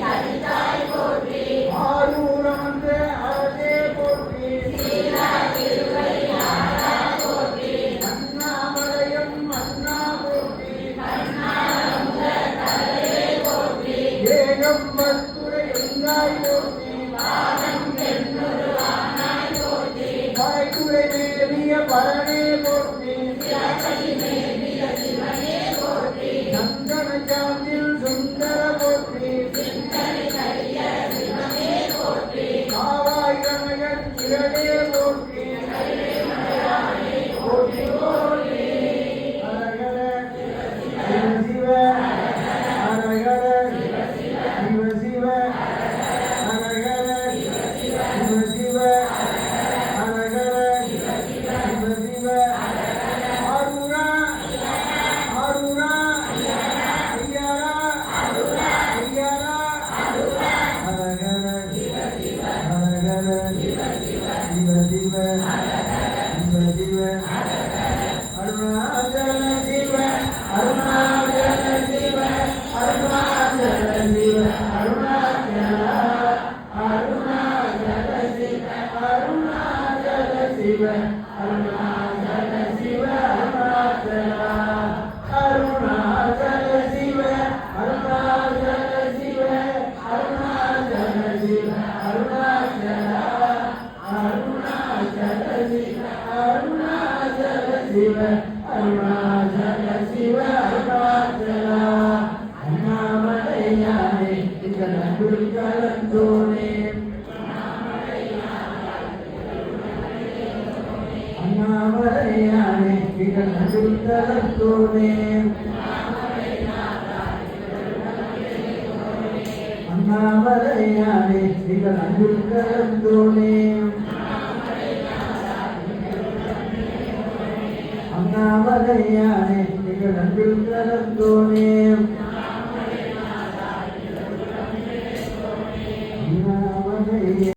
தனிதாய் போற்றி ஆரூராந்தே அழகே போற்றி. அண்ணாமலையம் அண்ணா போற்றி. ஏகம் மத்துரை எங்காய் போற்றி. வாய்க்குறை மேலிய பரணே போற்றி. அடிபட தில்வ அடிபட தில்வ அருணாச்சல தில்வ அருணாச்சல தில்வ அருணாச்சல அண்ணாமலையானே திகழ் அன்புள் கலந்தோனே. കരുണാമതയാണേ തിരുനമ്പിൽ നടത്തോണേ